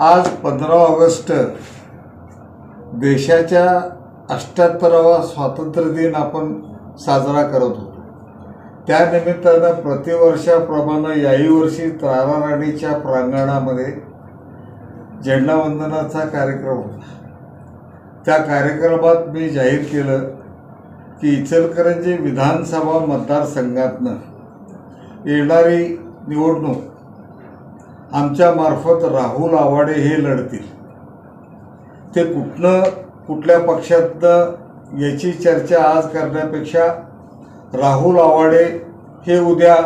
आज पंधरा ऑगस्ट देशाच्या अष्ट्याहत्तरावा स्वातंत्र्य दिन आपण साजरा करत होतो. त्यानिमित्तानं प्रतिवर्षाप्रमाणे याही वर्षी राणीच्या प्रांगणामध्ये झेंडावंदनाचा कार्यक्रम होता. त्या कार्यक्रमात मी जाहीर केलं की इचलकरंजी विधानसभा मतदारसंघातनं येणारी निवडणूक आमच्यामार्फत राहुल आवाडे हे लढतील. ते कुठनं कुठल्या पक्षातनं याची चर्चा आज करण्यापेक्षा राहुल आवाडे हे उद्या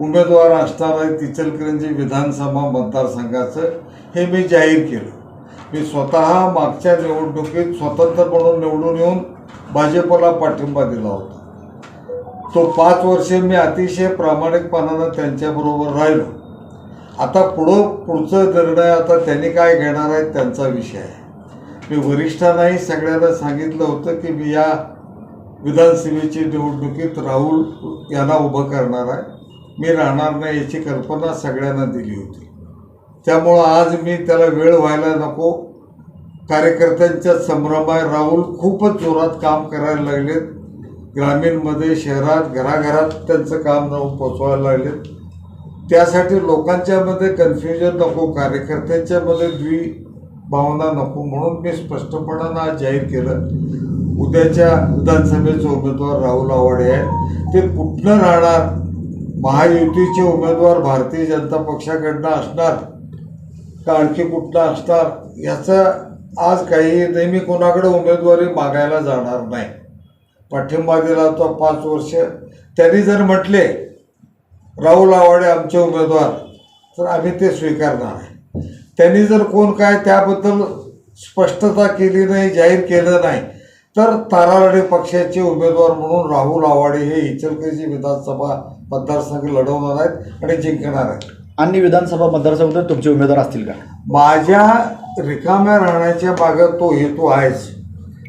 उमेदवार असणार आहे तिचलकरंजी विधानसभा मतदारसंघाचं हे मी जाहीर केलं. मी स्वतः मागच्या निवडणुकीत स्वतंत्र म्हणून निवडून येऊन भाजपला पाठिंबा दिला होता. तो पाच वर्षे मी अतिशय प्रामाणिकपणानं त्यांच्याबरोबर राहिलो. आता पुढं पुढचं निर्णय आता त्यांनी काय घेणार आहेत त्यांचा विषय आहे. मी वरिष्ठांनाही सगळ्यांना सांगितलं होतं की मी या विधानसभेची निवडणुकीत राहुल यांना उभं करणार आहे. मी राहणार नाही याची कल्पना सगळ्यांना दिली होती. त्यामुळं आज मी त्याला वेळ व्हायला नको. कार्यकर्त्यांच्या संभ्रम आहे राहुल खूपच जोरात काम करायला लागलेत. ग्रामीणमध्ये शहरात घराघरात त्यांचं काम जाऊन पोचवायला लागलेत. त्यासाठी लोकांच्यामध्ये कन्फ्युजन नको कार्यकर्त्यांच्यामध्ये द्वि भावना नको म्हणून मी स्पष्टपणानं आज जाहीर केलं. उद्याच्या विधानसभेचे उमेदवार राहुल आवाडे आहे ते कुठनं राहणार? महायुतीचे उमेदवार भारतीय जनता पक्षाकडनं असणार का आणखी कुठला असणार? याचा आज काही नेहमी कोणाकडे उमेदवारी मागायला जाणार नाही. पाठिंबा दिला होता पाच वर्ष. त्यांनी जर म्हटले राहुल आवाडे आमचे उमेदवार तर आम्ही ते स्वीकारणार आहे. त्यांनी जर कोण काय त्याबद्दल स्पष्टता केली नाही जाहीर केलं नाही तर ताराराणी पक्षाचे उमेदवार म्हणून राहुल आवाडे हे इचलकरंजी विधानसभा मतदारसंघ लढवणार आहेत आणि जिंकणार आहेत. अन्य विधानसभा मतदारसंघात तुमचे उमेदवार असतील का? माझ्या रिकाम्या राहण्याच्या मागं तो हेतू आहेच.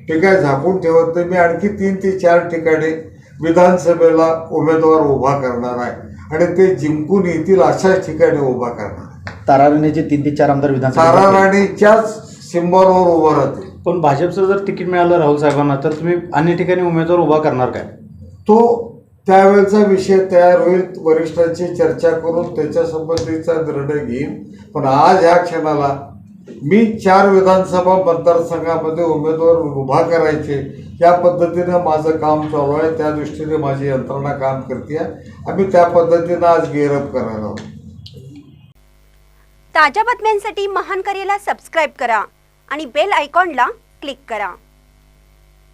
ते काय झाकून ठेवत नाही. मी आणखी तीन ते चार ठिकाणी विधानसभेला उमेदवार उभा करणार आहे. आणि ते जिंकून येतील अशाच ठिकाणी उभा करणार. ताराराणीचे तीन ते चार आमदार तारा विधानसभा राणीच्याच सिंबॉलवर उभं राहतील. पण भाजपचं जर तिकीट मिळालं राहुल साहेबांना तर तुम्ही अन्य ठिकाणी उमेदवार उभा करणार काय? तो त्यावेळेचा विषय तयार होईल वरिष्ठांची चर्चा करून त्याच्या संबंधीचा निर्णय घेईन. पण आज ह्या क्षणाला मी चार विधानसभा मतदारसंघामध्ये उमेदवार उभा करायचे. या पद्धतीनं माझं काम चालू आहे. त्या दृष्टीने माझी यंत्रणा काम करते आम्ही त्या पद्धतीनं आज गेअरअप करायला आहोत. ताज्या बातम्यांसाठी महान करेला सबस्क्राईब करा आणि बेल आयकॉनला क्लिक करा.